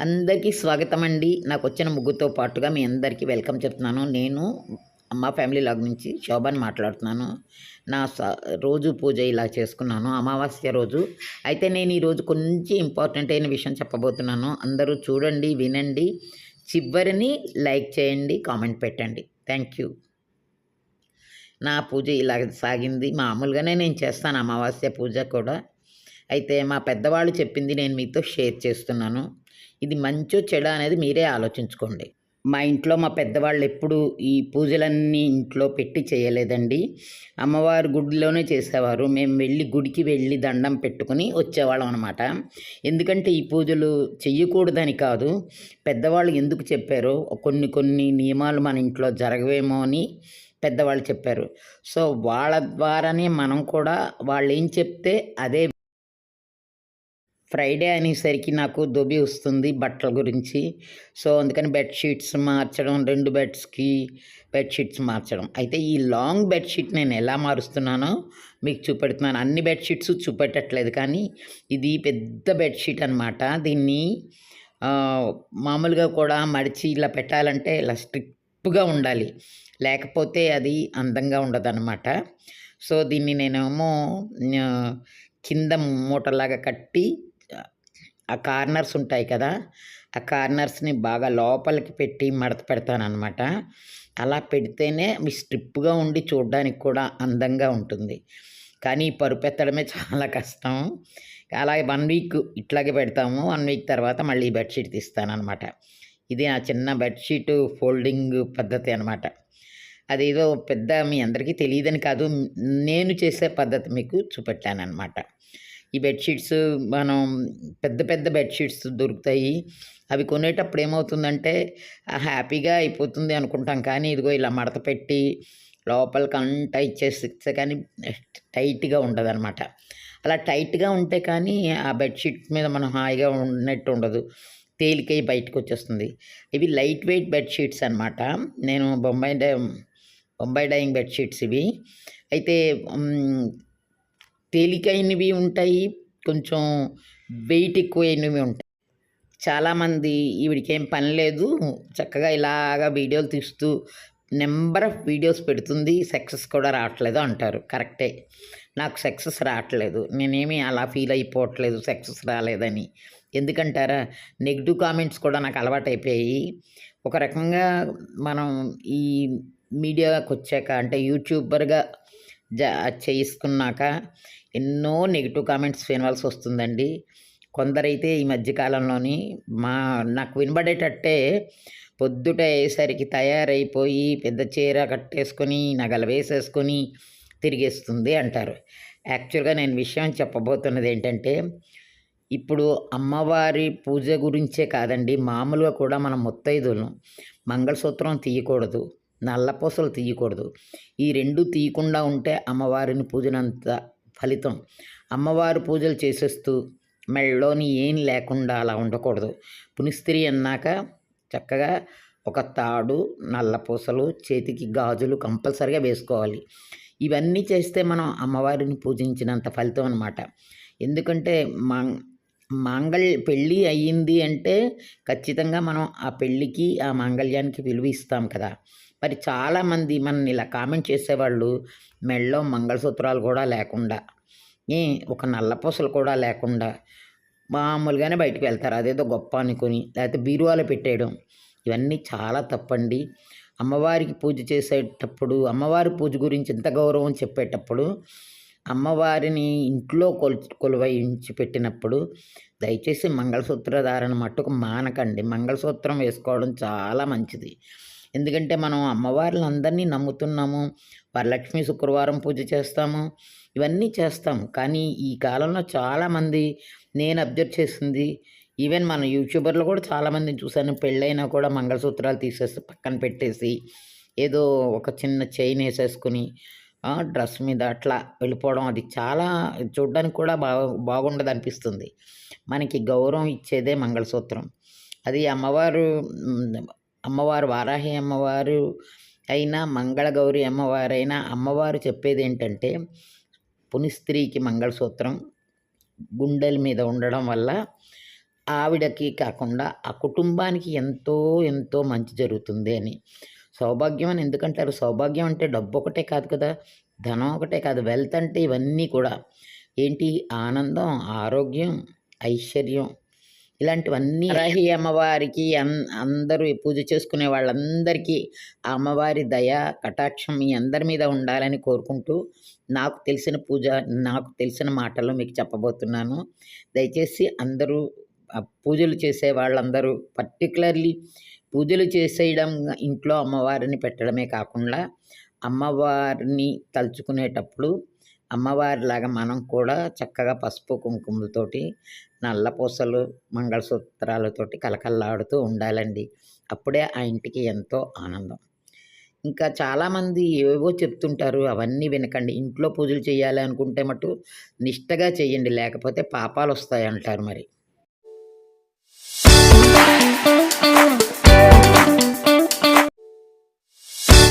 అందరికీ స్వాగతం అండి నాకు వచ్చిన ముగ్గుతో పాటుగా మీ అందరికీ వెల్కమ్ చెప్తున్నాను. నేను మా ఫ్యామిలీ లాగ్ నుంచి శోభన్ మాట్లాడుతున్నాను. నా స- రోజు పూజ ఇలా చేసుకున్నాను. అమావాస్య రోజు. అయితే నేను ఈరోజు కొంచెం ఇంపార్టెంట్ అయిన విషయం చెప్పబోతున్నాను. అందరూ చూడండి వినండి. చివరిని లైక్ చేయండి కామెంట్ పెట్టండి. Thank you. నా పూజ ఇలా సాగింది. మామూలుగానే నేను చేస్తాను అమావాస్య పూజ కూడా. అయితే మా పెద్దవాళ్ళు చెప్పింది నేను మీతో షేర్ చేస్తున్నాను. ఇది మంచో చెడ అనేది మీరే ఆలోచించుకోండి. మా ఇంట్లో మా పెద్దవాళ్ళు ఎప్పుడు ఈ పూజలన్నీ ఇంట్లో పెట్టి చేయలేదండి. అమ్మవారి గుడిలోనే చేసేవారు. మేము వెళ్ళి గుడికి వెళ్ళి దండం పెట్టుకుని వచ్చేవాళ్ళం అనమాట ఎందుకంటే ఈ పూజలు చెయ్యకూడదని కాదు. పెద్దవాళ్ళు ఎందుకు చెప్పారో కొన్ని కొన్ని నియమాలు మన ఇంట్లో జరగవేమో అని పెద్దవాళ్ళు చెప్పారు. సో వాళ్ళ ద్వారానే మనం కూడా వాళ్ళు ఏం చెప్తే అదే ఫ్రైడే అనేసరికి నాకు దొబి వస్తుంది బట్టల గురించి. సో అందుకని బెడ్షీట్స్ మార్చడం రెండు బెడ్స్కి బెడ్షీట్స్ మార్చడం. అయితే ఈ లాంగ్ బెడ్షీట్ నేను ఎలా మారుస్తున్నానో మీకు చూపెడుతున్నాను. అన్ని బెడ్షీట్స్ చూపెట్టట్లేదు కానీ ఇది పెద్ద బెడ్షీట్ అనమాట దీన్ని మామూలుగా కూడా మడిచి ఇలా పెట్టాలంటే ఇలా స్ట్రిప్గా ఉండాలి. లేకపోతే అది అందంగా ఉండదన్నమాట. సో దీన్ని నేనేమో కింద మూటలాగా కట్టి ఆ కార్నర్స్ ఉంటాయి కదా ఆ కార్నర్స్ని బాగా లోపలికి పెట్టి మడత పెడతానమాట అలా పెడితేనే మీ స్ట్రిప్గా ఉండి చూడడానికి కూడా అందంగా ఉంటుంది. కానీ ఈ పరుపు ఎత్తడమే చాలా కష్టం. అలాగే వన్ వీక్ ఇట్లాగే పెడతాము. వన్ వీక్ తర్వాత మళ్ళీ ఈ బెడ్షీట్ తీస్తానమాట ఇది నా చిన్న బెడ్షీట్ ఫోల్డింగ్ పద్ధతి అనమాట అదేదో పెద్ద మీ అందరికీ తెలియదని కాదు నేను చేసే పద్ధతి మీకు చూపెట్టానమాట ఈ బెడ్షీట్స్ మనం పెద్ద పెద్ద బెడ్షీట్స్ దొరుకుతాయి. అవి కొనేటప్పుడు ఏమవుతుందంటే హ్యాపీగా అయిపోతుంది అనుకుంటాం. కానీ ఇదిగో ఇలా మడత పెట్టి లోపలికి అంతా ఇచ్చేస్తే కానీ టైట్గా ఉండదు అలా టైట్గా ఉంటే కానీ ఆ బెడ్షీట్ మీద మనం హాయిగా ఉన్నట్టు ఉండదు. తేలికై బయటకు వచ్చేస్తుంది. ఇవి లైట్ వెయిట్ బెడ్షీట్స్ అనమాట నేను Bombay dye Bombay dyeing bedsheets ఇవి. అయితే తేలికైనవి ఉంటాయి కొంచెం వెయిట్ ఎక్కువైనవి ఉంటాయి. చాలామంది ఈవిడికేం పని లేదు చక్కగా ఇలాగా వీడియోలు తీస్తూ నెంబర్ ఆఫ్ వీడియోస్ పెడుతుంది సక్సెస్ కూడా రావట్లేదు అంటారు. కరెక్టే. నాకు సక్సెస్ రావట్లేదు. నేనేమి అలా ఫీల్ అయిపోవట్లేదు సక్సెస్ రాలేదని. ఎందుకంటారా? నెగిటివ్ కామెంట్స్ కూడా నాకు అలవాటైపోయాయి ఒక రకంగా మనం ఈ మీడియాకి వచ్చాక అంటే యూట్యూబర్గా జా చేసుకున్నాక ఎన్నో నెగిటివ్ కామెంట్స్ వినవలసి వస్తుందండి. కొందరైతే ఈ మధ్యకాలంలోని మా నాకు వినబడేటట్టే పొద్దుట అయ్యేసరికి తయారైపోయి పెద్ద చీర కట్టేసుకొని నగలు వేసేసుకొని తిరిగేస్తుంది అంటారు. యాక్చువల్గా నేను విషయం చెప్పబోతున్నది ఏంటంటే ఇప్పుడు అమ్మవారి పూజ గురించే కాదండి మామూలుగా కూడా మనం ముత్తైదులను మంగళసూత్రం తీయకూడదు నల్లపూసలు తీయకూడదు. ఈ రెండు తీయకుండా ఉంటే అమ్మవారిని పూజనంత ఫలితం. అమ్మవారు పూజలు చేసేస్తూ మెళ్ళలోని ఏం లేకుండా అలా ఉండకూడదు. పునిస్త్రీ అన్నాక చక్కగా ఒక తాడు నల్లపూసలు చేతికి గాజులు కంపల్సరిగా వేసుకోవాలి. ఇవన్నీ చేస్తే మనం అమ్మవారిని పూజించినంత ఫలితం అనమాట ఎందుకంటే మా మాంగళ్ పెళ్ళి అయ్యింది అంటే ఖచ్చితంగా మనం ఆ పెళ్ళికి ఆ మాంగళ్యానికి విలువ ఇస్తాం కదా. మరి చాలామంది మనల్ని ఇలా కామెంట్ చేసేవాళ్ళు మెళ్ళలో మంగళసూత్రాలు కూడా లేకుండా ఏ ఒక నల్లపూసలు కూడా లేకుండా మామూలుగానే బయటకు వెళ్తారు. అదేదో గొప్ప అనుకొని లేకపోతే బీరువాలో పెట్టేయడం. ఇవన్నీ చాలా తప్పండి. అమ్మవారికి పూజ చేసేటప్పుడు అమ్మవారి పూజ గురించి ఇంత గౌరవం చెప్పేటప్పుడు అమ్మవారిని ఇంట్లో కొల్ కొలువయించి పెట్టినప్పుడు దయచేసి మంగళసూత్ర ధారణ మట్టుకు మానకండి. మంగళసూత్రం వేసుకోవడం చాలా మంచిది. ఎందుకంటే మనం అమ్మవార్లను అందరినీ నమ్ముతున్నాము వరలక్ష్మి శుక్రవారం పూజ చేస్తాము ఇవన్నీ చేస్తాం కానీ ఈ కాలంలో చాలామంది నేను అబ్జర్వ్ చేసింది ఈవెన్ మన యూట్యూబర్లు కూడా చాలామందిని చూశాను పెళ్ళైనా కూడా మంగళసూత్రాలు తీసేసి పక్కన పెట్టేసి ఏదో ఒక చిన్న చైన్ వేసేసుకుని డ్రెస్ మీద అట్లా వెళ్ళిపోవడం అది చాలా చూడడానికి కూడా బాగా బాగుండదు అనిపిస్తుంది మనకి గౌరవం ఇచ్చేదే మంగళసూత్రం. అది అమ్మవారు అమ్మవారు వారాహి అమ్మవారు అయినా మంగళగౌరి అమ్మవారైనా అమ్మవారు చెప్పేది ఏంటంటే పునిస్త్రీకి మంగళసూత్రం గుండెల మీద ఉండడం వల్ల ఆవిడకి కాకుండా ఆ కుటుంబానికి ఎంతో ఎంతో మంచి జరుగుతుంది అని. సౌభాగ్యం అని ఎందుకంటారు? సౌభాగ్యం అంటే డబ్బు ఒకటే కాదు కదా? ధనం ఒకటే కాదు. వెల్త్ అంటే ఇవన్నీ కూడా. ఏంటి? ఆనందం ఆరోగ్యం ఐశ్వర్యం ఇలాంటివన్నీ రాహి అమ్మవారికి అన్ అందరూ పూజ చేసుకునే వాళ్ళందరికీ ఆ అమ్మవారి దయ కటాక్షం మీ అందరి మీద ఉండాలని కోరుకుంటూ నాకు తెలిసిన పూజ నాకు తెలిసిన మాటలు మీకు చెప్పబోతున్నాను. దయచేసి అందరూ పూజలు చేసే వాళ్ళందరూ పర్టికులర్లీ పూజలు చేసేయడం ఇంట్లో అమ్మవారిని పెట్టడమే కాకుండా అమ్మవారిని తలుచుకునేటప్పుడు అమ్మవారిలాగా మనం కూడా చక్కగా పసుపు కుంకుమలతోటి నల్ల పూసలు మంగళసూత్రాలతోటి కలకల్లాడుతూ ఉండాలండి. అప్పుడే ఆ ఇంటికి ఎంతో ఆనందం. ఇంకా చాలామంది ఏవేవో చెప్తుంటారు అవన్నీ వినకండి. ఇంట్లో పూజలు చేయాలి అనుకుంటే మటు నిష్టగా చేయండి లేకపోతే పాపాలు వస్తాయి అంటారు మరి.